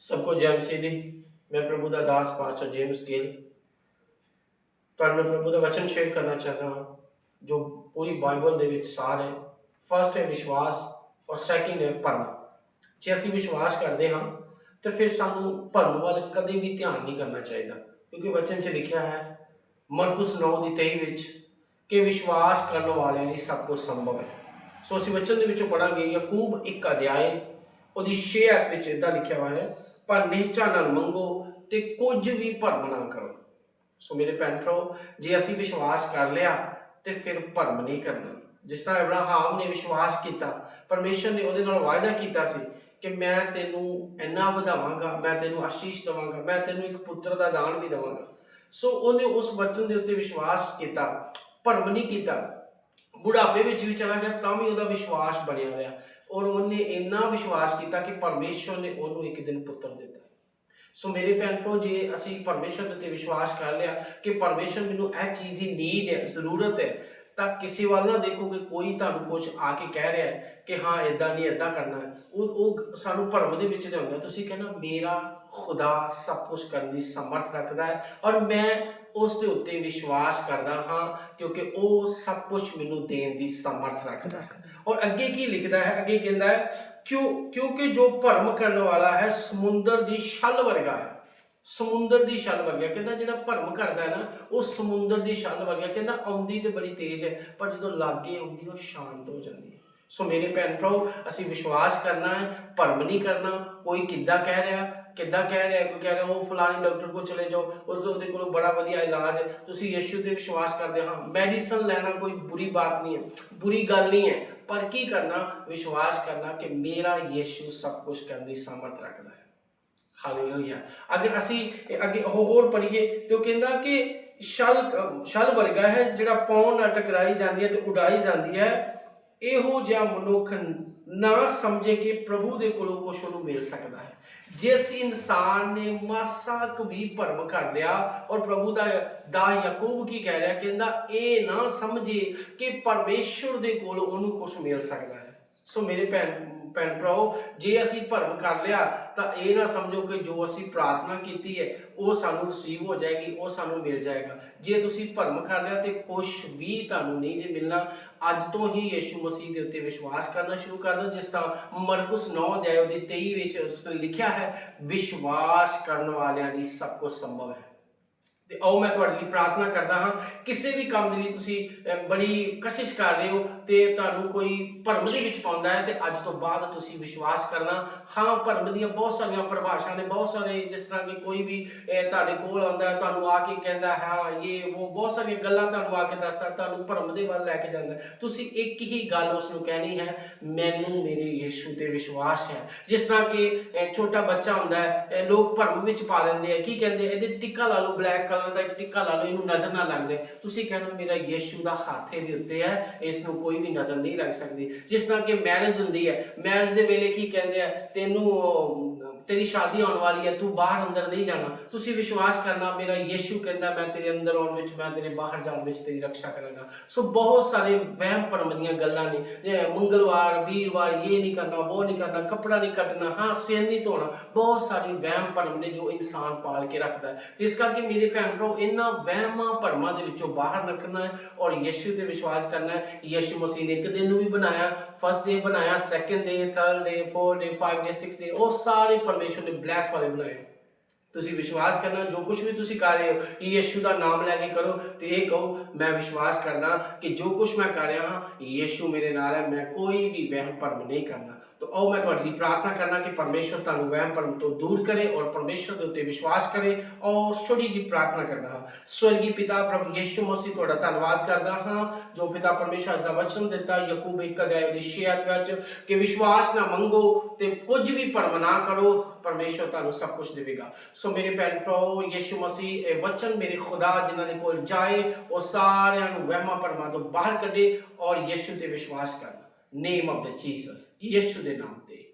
ਸਭ ਕੋ ਜੈ ਦੀ। ਮੈਂ ਪ੍ਰਭੂ ਦਾ ਦਾਸ ਪਾਸਟਰ ਜੇਮਸ ਗਿੱਲ। ਤੁਹਾਨੂੰ ਮੈਂ ਪ੍ਰਭੂ ਦਾ ਵਚਨ ਸ਼ੇਅਰ ਕਰਨਾ ਚਾਹ ਹਾਂ, ਜੋ ਪੂਰੀ ਬਾਈਬਲ ਦੇ ਵਿੱਚ ਸਾਰ ਹੈ। ਫਸਟ ਹੈ ਵਿਸ਼ਵਾਸ ਔਰ ਸੈਕਿੰਡ ਹੈ ਭਰਮ। ਜੇ ਅਸੀਂ ਵਿਸ਼ਵਾਸ ਕਰਦੇ ਹਾਂ, ਤਾਂ ਫਿਰ ਸਾਨੂੰ ਭਰਮ ਵੱਲ ਕਦੇ ਵੀ ਧਿਆਨ ਨਹੀਂ ਕਰਨਾ ਚਾਹੀਦਾ, ਕਿਉਂਕਿ ਵਚਨ 'ਚ ਲਿਖਿਆ ਹੈ, ਮਰਕਸ 9 ਦੀ 23 ਵਿੱਚ ਕਿ ਵਿਸ਼ਵਾਸ ਕਰਨ ਵਾਲਿਆਂ ਲਈ ਸਭ ਕੁਝ ਸੰਭਵ ਹੈ। ਸੋ ਅਸੀਂ ਵਚਨ ਦੇ ਵਿੱਚੋਂ ਪੜਾਂਗੇ ਯਾਕੂਬ 1 ਅਧਿਆਇ, ਉਹਦੀ 6 ਵਿੱਚ ਇਦਾਂ ਲਿਖਿਆ ਹੋਇਆ ਹੈ ਪਰ ਨਿਹਚਾ ਨਾਲ ਮੰਗੋ ਤੇ ਕੁਝ ਵੀ ਭਰਮ ਨਾ ਕਰੋ। ਸੋ ਮੇਰੇ ਭੈਣ ਭਰਾਓ, ਜੇ ਅਸੀਂ ਵਿਸ਼ਵਾਸ ਕਰ ਲਿਆ ਤੇ ਫਿਰ ਭਰਮ ਨਹੀਂ ਕਰਨਾ। ਜਿਸ ਤਰ੍ਹਾਂ ਅਬਰਾਹਾਮ ਨੇ ਵਿਸ਼ਵਾਸ ਕੀਤਾ, ਪਰਮੇਸ਼ਰ ਨੇ ਉਹਦੇ ਨਾਲ ਵਾਅਦਾ ਕੀਤਾ ਸੀ ਕਿ ਮੈਂ ਤੈਨੂੰ ਇੰਨਾ ਵਧਾਵਾਂਗਾ, ਮੈਂ ਤੈਨੂੰ ਆਸ਼ੀਸ਼ ਦਵਾਂਗਾ, ਮੈਂ ਤੈਨੂੰ ਇੱਕ ਪੁੱਤਰ ਦਾ ਦਾਨ ਵੀ ਦਵਾਂਗਾ। ਸੋ ਉਹਨੇ ਉਸ ਵਚਨ ਦੇ ਉੱਤੇ ਵਿਸ਼ਵਾਸ ਕੀਤਾ, ਭਰਮ ਨਹੀਂ ਕੀਤਾ। ਬੁਢਾਪੇ ਵਿੱਚ ਵੀ ਚਲਾ ਗਿਆ, ਤਾਂ ਵੀ ਉਹਦਾ ਵਿਸ਼ਵਾਸ ਬਣਿਆ ਰਿਹਾ। ਔਰ ਉਹਨੇ ਇੰਨਾ ਵਿਸ਼ਵਾਸ ਕੀਤਾ ਕਿ ਪਰਮੇਸ਼ਰ ਨੇ ਉਹਨੂੰ ਇੱਕ ਦਿਨ ਪੁੱਤਰ ਦਿੱਤਾ। ਸੋ ਮੇਰੇ ਭੈਣ ਭਰਾ ਜੇ ਅਸੀਂ ਪਰਮੇਸ਼ਰ ਦੇ ਉੱਤੇ ਵਿਸ਼ਵਾਸ ਕਰ ਲਿਆ ਕਿ ਪਰਮੇਸ਼ਰ ਮੈਨੂੰ ਇਹ ਚੀਜ਼ ਦੀ ਨੀਡ ਹੈ, ਜ਼ਰੂਰਤ ਹੈ, ਤਾਂ ਕਿਸੇ ਵੱਲ ਨਾ ਦੇਖੋ ਕਿ ਕੋਈ ਤੁਹਾਨੂੰ ਕੁਝ ਆ ਕੇ ਕਹਿ ਰਿਹਾ ਹੈ ਕਿ ਹਾਂ ਇਦਾਂ ਨਹੀਂ ਇਦਾਂ ਕਰਨਾ ਉਹ ਉਹ ਸਾਨੂੰ ਭਰਮ ਦੇ ਵਿੱਚ ਲਿਆਉਂਦਾ ਤੁਸੀਂ ਕਹਿੰਦਾ, ਮੇਰਾ ਖੁਦਾ ਸਭ ਕੁਝ ਕਰਨ ਦੀ ਸਮਰਥ ਰੱਖਦਾ ਹੈ ਔਰ ਮੈਂ ਉਸ ਦੇ ਉੱਤੇ ਵਿਸ਼ਵਾਸ ਕਰਦਾ ਹਾਂ ਕਿਉਂਕਿ ਉਹ ਸਭ ਕੁਝ ਮੈਨੂੰ ਦੇਣ ਦੀ ਸਮਰਥ ਰੱਖਦਾ ਹੈ। ਔਰ ਅੱਗੇ ਕੀ ਲਿਖਦਾ ਹੈ? ਅੱਗੇ ਕਹਿੰਦਾ ਹੈ, ਕਿਉਂ, ਕਿਉਂਕਿ ਜੋ ਭਰਮ ਕਰਨ ਵਾਲਾ ਹੈ, ਸਮੁੰਦਰ ਦੀ ਛਲ ਵਰਗਾ ਹੈ। ਸਮੁੰਦਰ ਦੀ ਛਲ ਵਰਗਾ, ਕਹਿੰਦਾ ਜਿਹੜਾ ਭਰਮ ਕਰਦਾ ਹੈ ਨਾ, ਉਹ ਸਮੁੰਦਰ ਦੀ ਛਲ ਵਰਗਾ, ਕਹਿੰਦਾ ਆਉਂਦੀ ਤੇ ਬੜੀ ਤੇਜ਼ ਹੈ, ਪਰ ਜਦੋਂ ਲਾਗੇ ਆਉਂਦੀ, ਉਹ ਸ਼ਾਂਤ ਹੋ ਜਾਂਦੀ ਹੈ। ਸੋ ਮੇਰੇ ਭੈਣ ਭਰਾਓ, ਅਸੀਂ ਵਿਸ਼ਵਾਸ ਕਰਨਾ ਹੈ, ਭਰਮ ਨਹੀਂ ਕਰਨਾ, ਕੋਈ ਕਿੱਦਾਂ ਕਹਿ ਰਿਹਾ, ਕਿੱਦਾਂ ਕਹਿ ਰਿਹਾ, ਕੋਈ ਕਹਿ ਰਿਹਾ, ਉਹ ਫਲਾਣੇ ਡਾਕਟਰ ਕੋਲ ਚਲੇ ਜਾਓ, ਉਸ ਉਹਦੇ ਕੋਲ ਬੜਾ ਵਧੀਆ ਇਲਾਜ ਹੈ, ਤੁਸੀਂ ਯਿਸੂ ਤੇ ਵਿਸ਼ਵਾਸ ਕਰਦੇ ਹਾਂ। ਮੈਡੀਸਨ ਲੈਣਾ ਕੋਈ ਬੁਰੀ ਬਾਤ ਨਹੀਂ ਹੈ, ਬੁਰੀ ਗੱਲ ਨਹੀਂ ਹੈ ਪਰ ਕੀ ਕਰਨਾ? ਵਿਸ਼ਵਾਸ ਕਰਨਾ ਕਿ ਮੇਰਾ ਯਿਸੂ ਸਭ ਕੁਝ ਕਰਨ ਦੀ ਸਮਰਥ ਰੱਖਦਾ ਹੈ। ਹਾਲੇਲੂਇਆ ਅਗਰ ਅਸੀਂ ਇਹ ਅੱਗੇ ਹੋਰ ਪੜ੍ਹੀਏ ਤੇ ਉਹ ਕਹਿੰਦਾ ਕਿ ਛਲ ਛਲ ਵਰਗਾ ਹੈ ਜਿਹੜਾ ਪੌਣ ਨਾਲ ਟਕਰਾਈ ਜਾਂਦੀ ਹੈ ਤੇ ਉਡਾਈ ਜਾਂਦੀ ਹੈ। ਇਹੋ ਜਿਹਾ ਮਨੁੱਖ ਨਾ ਸਮਝੇ ਕਿ ਪ੍ਰਭੂ ਦੇ ਕੋਲੋਂ ਕੁਝ ਉਹਨੂੰ ਮਿਲ ਸਕਦਾ ਹੈ। ਜਿਸ ਇਨਸਾਨ ਨੇ ਮਾਸਾ ਕੁ ਵੀ ਭਰਮ ਕਰ ਲਿਆ ਔਰ ਪ੍ਰਭੂ ਦਾ ਦਾ ਯਾਕੂਬ ਕੀ ਕਹਿ ਰਿਹਾ, ਕਹਿੰਦਾ ਇਹ ਨਾ ਸਮਝੇ ਕਿ ਪਰਮੇਸ਼ਰ ਦੇ ਕੋਲੋਂ ਉਹਨੂੰ ਕੁਝ ਮਿਲ ਸਕਦਾ ਹੈ। ਸੋ ਮੇਰੇ ਭੈਣ ਭੈਣ ਭਰਾਓ ਜੇ ਅਸੀਂ ਭਰਮ ਕਰ ਲਿਆ, ਤਾਂ ਇਹ ਨਾ ਸਮਝੋ ਕਿ ਜੋ ਅਸੀਂ ਪ੍ਰਾਰਥਨਾ ਕੀਤੀ ਹੈ, ਉਹ ਸਾਨੂੰ ਰਿਸੀਵ ਹੋ ਜਾਏਗੀ, ਉਹ ਸਾਨੂੰ ਮਿਲ ਜਾਏਗਾ। ਜੇ ਤੁਸੀਂ ਭਰਮ ਕਰ ਲਿਆ ਤੇ ਕੁਝ ਵੀ ਤੁਹਾਨੂੰ ਨਹੀਂ ਜੇ ਮਿਲਣਾ, ਅੱਜ ਤੋਂ ਹੀ ਯੀਸ਼ੂ ਮਸੀਹ ਦੇ ਉੱਤੇ ਵਿਸ਼ਵਾਸ ਕਰਨਾ ਸ਼ੁਰੂ ਕਰ ਦਿਓ, ਜਿਸ ਤਰ੍ਹਾਂ ਮਰਕੁਸ 9 ਅਧਿਆਇ ਉਹਦੀ 23 ਵਿੱਚ ਉਸ ਲਿਖਿਆ ਹੈ, ਵਿਸ਼ਵਾਸ ਕਰਨ ਵਾਲਿਆਂ ਲਈ ਸਭ ਕੁਝ ਸੰਭਵ ਹੈ। ਆਓ ਮੈਂ ਤੁਹਾਡੇ ਲਈ ਪ੍ਰਾਰਥਨਾ ਕਰਦਾ ਹਾਂ, ਕਿਸੇ ਵੀ ਕੰਮ ਦੇ ਲਈ ਤੁਸੀਂ ਬੜੀ ਕਸ਼ਿਸ਼ ਕਰ ਰਹੇ ਹੋ ਤੇ ਤੁਹਾਨੂੰ ਕੋਈ ਭਰਮ ਦੇ ਵਿੱਚ ਪਾਉਂਦਾ ਹੈ ਤੇ ਅੱਜ ਤੋਂ ਬਾਅਦ ਤੁਸੀਂ ਵਿਸ਼ਵਾਸ ਕਰਨਾ। ਹਾਂ, ਭਰਮ ਦੀਆਂ ਬਹੁਤ ਸਾਰੀਆਂ ਪਰਿਭਾਸ਼ਾ ਨੇ, ਬਹੁਤ ਸਾਰੇ ਜਿਸ ਤਰ੍ਹਾਂ ਕਿ ਕੋਈ ਵੀ ਤੁਹਾਡੇ ਕੋਲ ਆਉਂਦਾ ਤੁਹਾਨੂੰ ਆ ਕੇ ਕਹਿੰਦਾ, ਹਾਂ, ਇਹ, ਉਹ, ਬਹੁਤ ਸਾਰੀਆਂ ਗੱਲਾਂ ਤੁਹਾਨੂੰ ਆ ਕੇ ਦੱਸਦਾ, ਤੁਹਾਨੂੰ ਭਰਮ ਦੇ ਵੱਲ ਲੈ ਕੇ ਜਾਂਦਾ ਤੁਸੀਂ ਇੱਕ ਹੀ ਗੱਲ ਉਸ ਨੂੰ ਕਹਿਣੀ ਹੈ, ਮੈਨੂੰ ਮੇਰੇ ਯਿਸੂ ਤੇ ਵਿਸ਼ਵਾਸ ਹੈ। ਜਿਸ ਤਰ੍ਹਾਂ ਕਿ ਛੋਟਾ ਬੱਚਾ ਹੁੰਦਾ ਹੈ ਲੋਕ ਭਰਮ ਵਿੱਚ ਪਾ ਦਿੰਦੇ ਆ, ਕੀ ਕਹਿੰਦੇ ਇਹਦੇ ਟਿੱਕਾ ਲਾ ਲਓ, ਬਲੈਕ ਕਲਰ ਦਾ ਇੱਕ ਟਿੱਕਾ ਲਾ ਲਓ ਇਹਨੂੰ ਨਜ਼ਰ ਨਾ ਲੱਗ ਜਾਏ। ਤੁਸੀਂ ਕਹਿੰਦੇ ਮੇਰਾ ਯਿਸੂ ਦਾ ਹੱਥ ਇਹਦੇ ਉੱਤੇ ਹੈ, ਇਸ ਨੂੰ ਕੋਈ ਵੀ ਨਜ਼ਰ ਨਹੀਂ ਲੱਗ ਸਕਦੀ। ਜਿਸ ਤਰ੍ਹਾਂ ਕਿ ਮੈਰਿਜ ਹੁੰਦੀ ਹੈ ਮੈਰਿਜ ਦੇ ਵੇਲੇ ਕੀ ਕਹਿੰਦੇ ਆ, ਤੈਨੂੰ ਤੇਰੀ ਸ਼ਾਦੀ ਹੋਣ ਵਾਲੀ ਹੈ, ਤੂੰ ਬਾਹਰ ਅੰਦਰ ਨਹੀਂ ਜਾਣਾ। ਤੁਸੀਂ ਵਿਸ਼ਵਾਸ ਕਰਨਾ, ਮੇਰਾ ਯਿਸੂ ਕਹਿੰਦਾ, ਮੈਂ ਤੇਰੇ ਅੰਦਰ ਆਉਣ ਵਿੱਚ, ਮੈਂ ਤੇਰੇ ਬਾਹਰ ਜਾਣ ਵਿੱਚ ਤੇਰੀ ਰੱਖਿਆ ਕਰਾਂਗਾ। ਸੋ ਬਹੁਤ ਸਾਰੇ ਵਹਿਮ ਭਰਮ ਦੀਆਂ ਗੱਲਾਂ ਨੇ। ਮੰਗਲਵਾਰ, ਵੀਰਵਾਰ ਇਹ ਨਹੀਂ ਕਰਨਾ, ਉਹ ਨਹੀਂ ਕਰਨਾ, ਕੱਪੜਾ ਨਹੀਂ ਕੱਟਣਾ ਹਾਂ, ਸਿਰ ਨਹੀਂ ਧੋਣਾ, ਬਹੁਤ ਸਾਰੇ ਵਹਿਮ ਭਰਮ ਨੇ ਜੋ ਇਨਸਾਨ ਪਾਲ ਕੇ ਰੱਖਦਾ ਇਸ ਕਰਕੇ ਮੇਰੇ ਭੈਣ ਭਰਾ ਇਹਨਾਂ ਵਹਿਮਾਂ ਭਰਮਾਂ ਦੇ ਵਿੱਚੋਂ ਬਾਹਰ ਨਿਕਲਣਾ ਹੈ ਔਰ ਯਿਸੂ ਤੇ ਵਿਸ਼ਵਾਸ ਕਰਨਾ ਹੈ। ਯਿਸੂ ਮਸੀਹ ਨੇ ਇੱਕ ਦਿਨ ਨੂੰ ਵੀ ਬਣਾਇਆ ਫਸਟ ਡੇ ਬਣਾਇਆ second day third day fourth day five day six day ਉਹ ਸਾਰੇ ਪਰਮੇਸ਼ਰ ਨੇ ਬਲੈਸ ਵਾਲੇ ਬਣਾਏ। ਤੁਸੀਂ ਵਿਸ਼ਵਾਸ ਕਰਨਾ, ਜੋ ਕੁਝ ਵੀ ਤੁਸੀਂ ਕਰ ਰਹੇ ਹੋ, ਯਿਸੂ ਦਾ ਨਾਮ ਲੈ ਕੇ ਕਰੋ ਤੇ ਇਹ ਕਹੋ, ਮੈਂ ਵਿਸ਼ਵਾਸ ਕਰਨਾ ਕਿ ਜੋ ਕੁਝ ਮੈਂ ਕਰ ਰਿਹਾ ਹਾਂ, ਯਿਸੂ ਮੇਰੇ ਨਾਲ ਹੈ, ਮੈਂ ਕੋਈ ਵੀ ਵਹਿਮ ਭਰਮ ਨਹੀਂ ਕਰਨਾ। ਤਾਂ ਆਓ ਮੈਂ ਤੁਹਾਡੇ ਲਈ ਪ੍ਰਾਰਥਨਾ ਕਰਨਾ ਕਿ ਪਰਮੇਸ਼ਰ ਤੁਹਾਨੂੰ ਵਹਿਮ ਭਰਮ ਤੋਂ ਦੂਰ ਕਰੇ ਔਰ ਪਰਮੇਸ਼ਰ ਦੇ ਉੱਤੇ ਵਿਸ਼ਵਾਸ ਕਰੇ। ਔਰ ਛੋਟੀ ਜੀ ਪ੍ਰਾਰਥਨਾ ਕਰਦਾ ਹਾਂ। ਸਵਰਗੀ ਪਿਤਾ ਪ੍ਰਭੂ ਯਿਸੂ ਮਸੀਹ, ਤੁਹਾਡਾ ਧੰਨਵਾਦ ਕਰਦਾ ਹਾਂ, ਜੋ ਪਿਤਾ ਪਰਮੇਸ਼ਰ ਦਾ ਵਚਨ ਦਿੱਤਾ, ਯਕੂਬ ਇੱਕ ਅਧਿਆਇ ਦੀ ਛੇ ਵਿੱਚ, ਕਿ ਵਿਸ਼ਵਾਸ ਨਾ ਮੰਗੋ ਤੇ ਕੁਝ ਵੀ ਭਰਮ ਨਾ ਕਰੋ, ਪਰਮੇਸ਼ਰ ਤੁਹਾਨੂੰ ਸਭ ਕੁਝ ਦੇਵੇਗਾ। ਸੋ ਮੇਰੇ ਭੈਣ ਭਰਾਓ ਯਿਸੂ ਮਸੀਹ ਇਹ ਵਚਨ ਮੇਰੇ ਖੁਦਾ ਜਿਨ੍ਹਾਂ ਦੇ ਕੋਲ ਜਾਏ ਉਹ ਸਾਰਿਆਂ ਨੂੰ ਵਹਿਮਾਂ ਭਰਮਾਂ ਤੋਂ ਬਾਹਰ ਕੱਢੇ ਔਰ ਯਿਸੂ ਤੇ ਵਿਸ਼ਵਾਸ ਕਰਨ ਨੇਮ ਆਫ ਦ ਜੀਸਸ ਯਿਸੂ ਦੇ ਨਾਮ ਤੇ